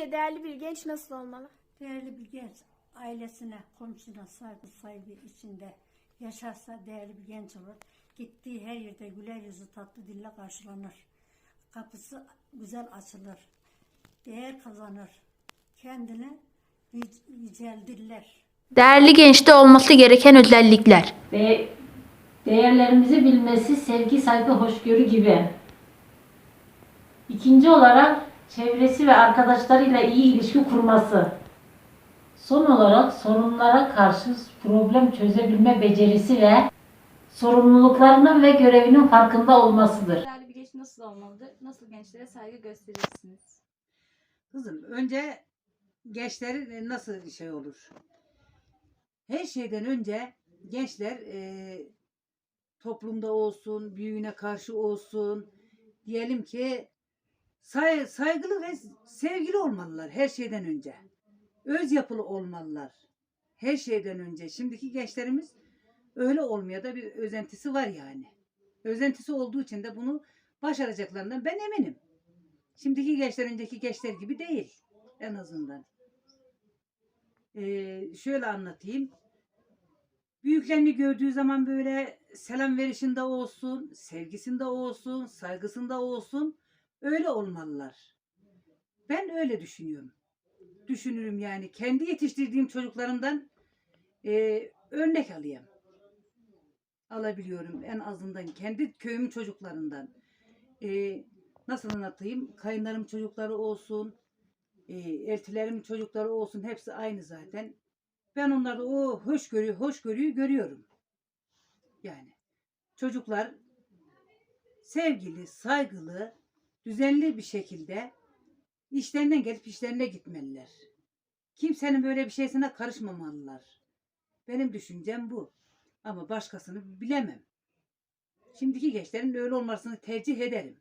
Sizce değerli bir genç nasıl olmalı? Değerli bir genç ailesine, komşuna saygı saygı içinde yaşarsa değerli bir genç olur. Gittiği her yerde güler yüzü tatlı dille karşılanır. Kapısı güzel açılır. Değer kazanır. Kendini yüc- yüceldirler. Değerli gençte olması gereken özellikler. Ve değerlerimizi bilmesi, sevgi, saygı, hoşgörü gibi. İkinci olarak çevresi ve arkadaşlarıyla iyi ilişki kurması. Son olarak sorunlara karşı problem çözebilme becerisi ve sorumluluklarının ve görevinin farkında olmasıdır. Değerli bir genç nasıl olmalıdır? Nasıl gençlere saygı gösterirsiniz? Kızım önce gençlerin e, nasıl şey olur? Her şeyden önce gençler e, toplumda olsun, büyüğüne karşı olsun, diyelim ki say, saygılı ve sevgili olmalılar her şeyden önce. Öz yapılı olmalılar her şeyden önce. Şimdiki gençlerimiz öyle olmaya da bir özentisi var yani. Özentisi olduğu için de bunu başaracaklarından ben eminim. Şimdiki gençler önceki gençler gibi değil en azından. Ee, şöyle anlatayım. Büyüklerini gördüğü zaman böyle selam verişinde olsun, sevgisinde olsun, saygısında olsun öyle olmalılar. Ben öyle düşünüyorum. Düşünürüm yani. Kendi yetiştirdiğim çocuklarımdan e, örnek alayım. Alabiliyorum en azından kendi köyümün çocuklarından. E, nasıl anlatayım? Kayınlarım çocukları olsun, e, eltilerim çocukları olsun hepsi aynı zaten. Ben onlarda o hoşgörü, hoşgörüyü görüyorum. Yani çocuklar sevgili, saygılı, düzenli bir şekilde işlerinden gelip işlerine gitmeliler. Kimsenin böyle bir şeysine karışmamalılar. Benim düşüncem bu. Ama başkasını bilemem. Şimdiki gençlerin öyle olmasını tercih ederim.